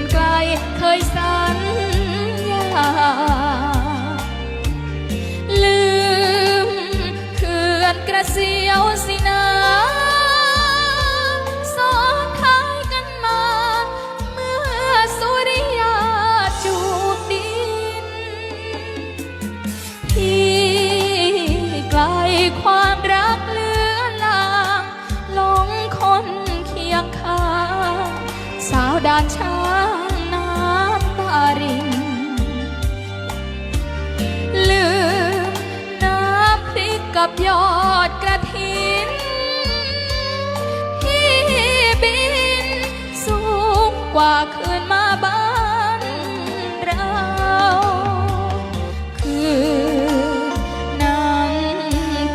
นไกลเคยสัญญา ลืมเขื่อนกระเสียวสินาสอนท้ายกันมา เมื่อสุริยาจูบดิน ที่ไกลความรักเหลือลางหลงคนเคียงข้าง สาวดานชา ขับยอดกระถินที่บินสูงกว่าคืนมาบ้านเรา คือนั้น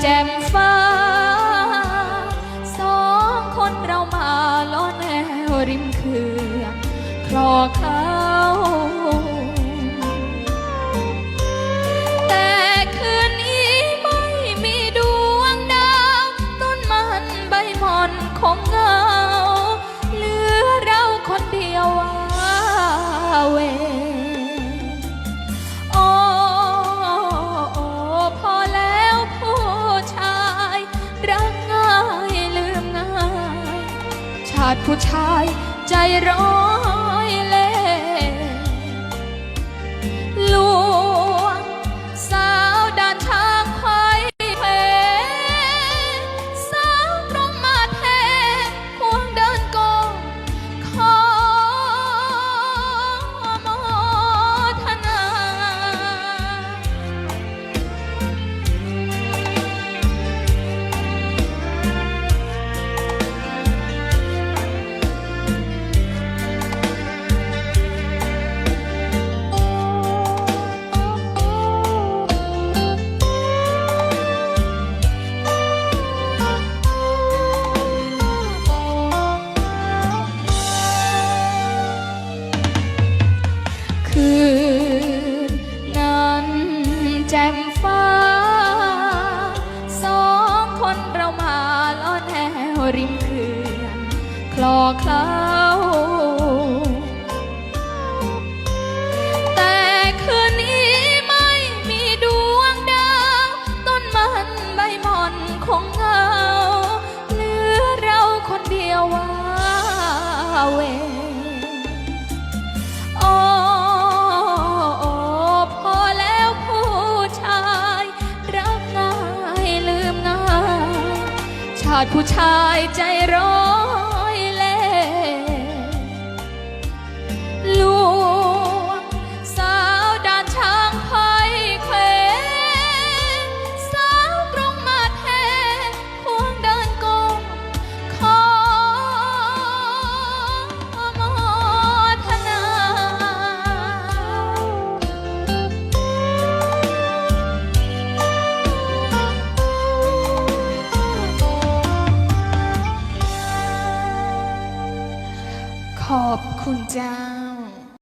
แจ่มฟ้า สองคนเรามาล้อแนวริมเขื่อนคลอเขาาดผู้ชายใจร้อน แจ่มฟ้า สองคนเรามาล้อแนวริมเขื่อนคลอเคล้า แต่คืนนี้ไม่มีดวงดาว ต้นมันใบหม่อนคงเงาเหลือเราคนเดียวว้าเวาดผู้ชายใจร้อน 梦佳